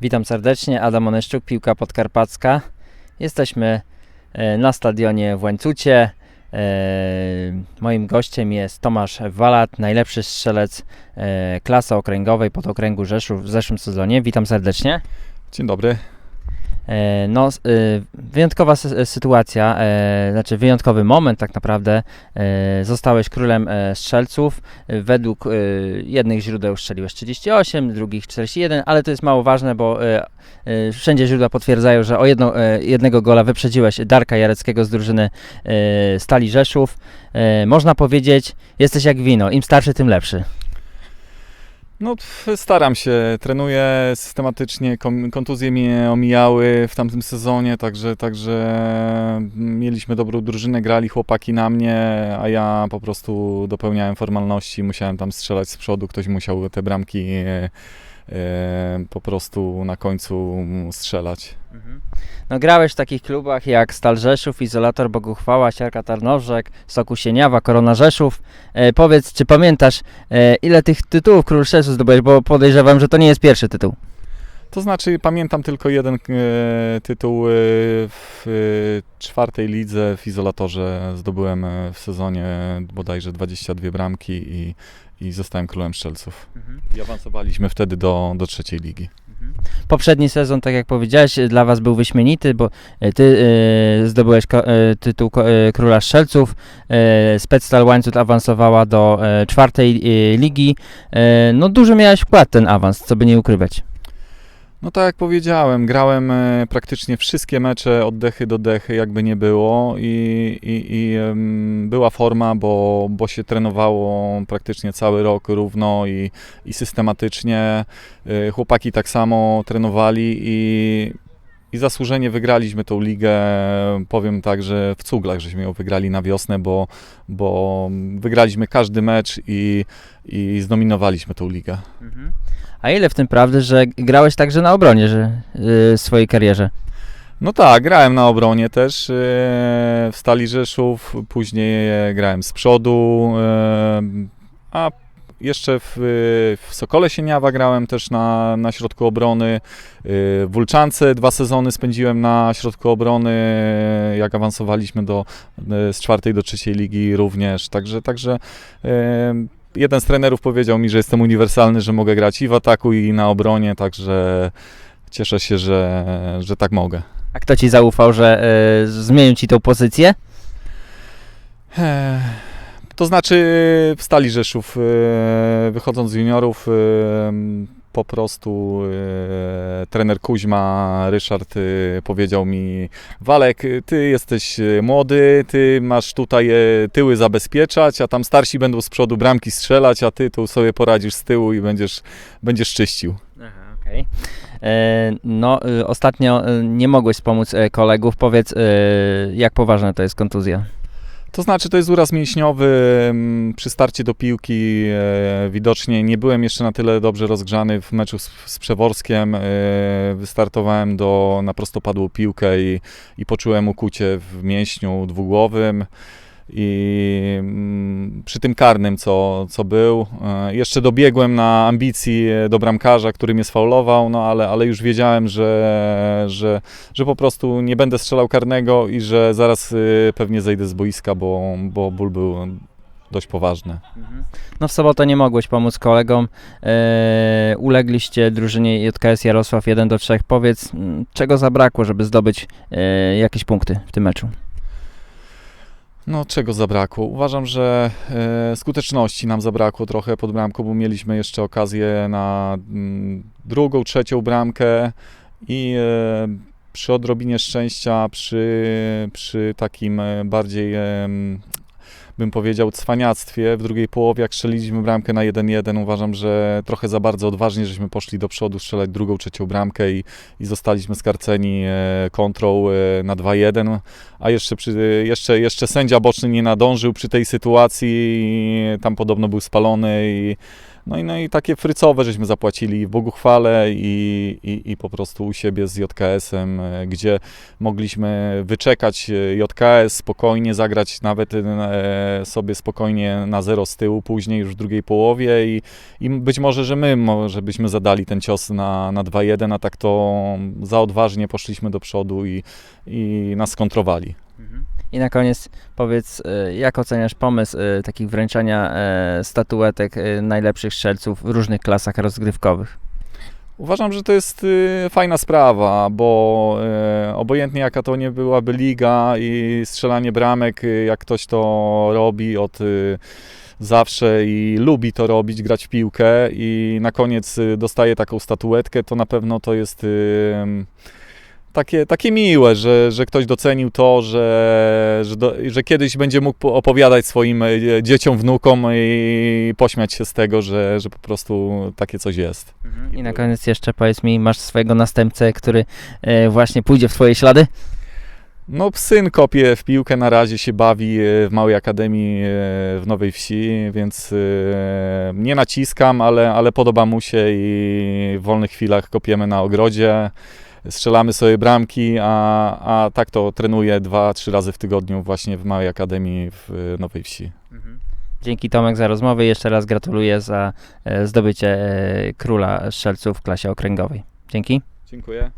Witam serdecznie, Adam Oneszczuk, Piłka Podkarpacka. Jesteśmy e, na stadionie w Łańcucie. E, Moim gościem jest Tomasz Walat, najlepszy strzelec e, klasy okręgowej pod okręgu Rzeszów w zeszłym sezonie. Witam serdecznie. Dzień dobry. E, No, e, wyjątkowa sy- sytuacja, e, znaczy wyjątkowy moment tak naprawdę. E, Zostałeś królem e, strzelców. E, Według e, jednych źródeł strzeliłeś 38, drugich 41, ale to jest mało ważne, bo e, e, wszędzie źródła potwierdzają, że o jedno, e, jednego gola wyprzedziłeś Darka Jareckiego z drużyny e, Stali Rzeszów. E, Można powiedzieć, jesteś jak wino, im starszy, tym lepszy. No, staram się, trenuję systematycznie, kontuzje mnie omijały w tamtym sezonie, także, także mieliśmy dobrą drużynę, grali chłopaki na mnie, a ja po prostu dopełniałem formalności, musiałem tam strzelać z przodu, ktoś musiał te bramki e, po prostu na końcu strzelać. No, grałeś w takich klubach jak Stal Rzeszów, Izolator Boguchwała, Siarka Tarnowrzek, Soku Sieniawa, Korona Rzeszów. E, powiedz, czy pamiętasz, e, ile tych tytułów Król Rzeszów zdobyłeś, bo podejrzewam, że to nie jest pierwszy tytuł. To znaczy, pamiętam tylko jeden e, tytuł e, w e, czwartej lidze w izolatorze. Zdobyłem e, w sezonie bodajże 22 bramki i, i zostałem królem strzelców. I awansowaliśmy wtedy do, do trzeciej ligi. Poprzedni sezon, tak jak powiedziałeś, dla Was był wyśmienity, bo e, Ty e, zdobyłeś ko- e, tytuł ko- e, Króla Strzelców. E, Spectal Łańcut awansowała do e, czwartej e, ligi. E, no duży miałeś wkład ten awans, co by nie ukrywać. No tak jak powiedziałem, grałem e, praktycznie wszystkie mecze od dechy do dechy, jakby nie było i, i, i była forma, bo, bo się trenowało praktycznie cały rok równo i, i systematycznie. E, Chłopaki tak samo trenowali i, i zasłużenie wygraliśmy tą ligę. Powiem tak, że w cuglach żeśmy ją wygrali na wiosnę, bo, bo wygraliśmy każdy mecz i, i zdominowaliśmy tą ligę. A ile w tym prawdy, że grałeś także na obronie że, w swojej karierze? No tak, grałem na obronie też e, w Stali Rzeszów, później e, grałem z przodu, e, a jeszcze w, w Sokole Sieniawa grałem też na, na środku obrony. e, W Wulczance dwa sezony spędziłem na środku obrony, jak awansowaliśmy do, e, z czwartej do trzeciej ligi również. Także, także jeden z trenerów powiedział mi, że jestem uniwersalny, że mogę grać i w ataku, i na obronie, także cieszę się, że, że tak mogę. A kto ci zaufał, że e, zmienił ci tą pozycję? Eee, To znaczy w Stali Rzeszów, e, wychodząc z juniorów, e, po prostu e, trener Kuźma, Ryszard e, powiedział mi Walek, ty jesteś e, młody, ty masz tutaj e, tyły zabezpieczać, a tam starsi będą z przodu bramki strzelać, a ty tu sobie poradzisz z tyłu i będziesz, będziesz czyścił. Aha, okej. E, No, y, ostatnio nie mogłeś wspomóc e, kolegów. Powiedz, jak poważna to jest kontuzja? To znaczy, to jest uraz mięśniowy. mm, Przy starcie do piłki e, widocznie nie byłem jeszcze na tyle dobrze rozgrzany w meczu z, z Przeworskiem. E, wystartowałem do, na prostopadłą piłkę i, i poczułem ukucie w mięśniu dwugłowym. I mm, przy tym karnym, co, co był, e, jeszcze dobiegłem na ambicji e, do bramkarza, który mnie sfaulował, no ale, ale już wiedziałem, że, że, że po prostu nie będę strzelał karnego i że zaraz y, pewnie zejdę z boiska, bo, bo ból był dość poważny. No, w sobotę nie mogłeś pomóc kolegom. E, Ulegliście drużynie JKS Jarosław 1 do 3. Powiedz, mm, czego zabrakło, żeby zdobyć e, jakieś punkty w tym meczu? No, czego zabrakło? Uważam, że e, skuteczności nam zabrakło trochę pod bramką, bo mieliśmy jeszcze okazję na mm, drugą, trzecią bramkę i e, przy odrobinie szczęścia, przy, przy takim e, bardziej, bym powiedział, cwaniactwie. W drugiej połowie, jak strzeliliśmy bramkę na 1-1, uważam, że trochę za bardzo odważnie żeśmy poszli do przodu strzelać drugą, trzecią bramkę i, i zostaliśmy skarceni e, kontrą e, na 2-1 a jeszcze, przy, jeszcze, jeszcze sędzia boczny nie nadążył przy tej sytuacji, tam podobno był spalony i No i, no i takie frycowe żeśmy zapłacili w Boguchwale i, i, i po prostu u siebie z JKS-em, e, gdzie mogliśmy wyczekać e, JKS, spokojnie zagrać nawet e, sobie spokojnie na zero z tyłu później już w drugiej połowie i, i być może, że my może byśmy zadali ten cios na, na 2-1, a tak to za odważnie poszliśmy do przodu i, i nas skontrowali. I na koniec powiedz, e, jak oceniasz pomysł e, takich wręczania e, statuetek najlepszych strzelców w różnych klasach rozgrywkowych? Uważam, że to jest y, fajna sprawa, bo obojętnie jaka to nie byłaby liga i strzelanie bramek, y, jak ktoś to robi od y, zawsze i lubi to robić, grać w piłkę i na koniec dostaje taką statuetkę, to na pewno to jest takie, takie miłe, że, że ktoś docenił to, że, że, do, że kiedyś będzie mógł po- opowiadać swoim y, dzieciom, wnukom i pośmiać się z tego, że, że po prostu takie coś jest. I na koniec jeszcze powiedz mi, masz swojego następcę, który e, właśnie pójdzie w twoje ślady? No, syn kopie w piłkę, na razie się bawi e, w małej akademii e, w Nowej Wsi, więc e, nie naciskam, ale, ale podoba mu się i w wolnych chwilach kopiemy na ogrodzie, strzelamy sobie bramki, a, a tak to trenuję dwa, trzy razy w tygodniu właśnie w małej akademii w e, Nowej Wsi. Dzięki Tomek za rozmowę i jeszcze raz gratuluję za e, zdobycie e, króla strzelców w klasie okręgowej. Dzięki. Dziękuję.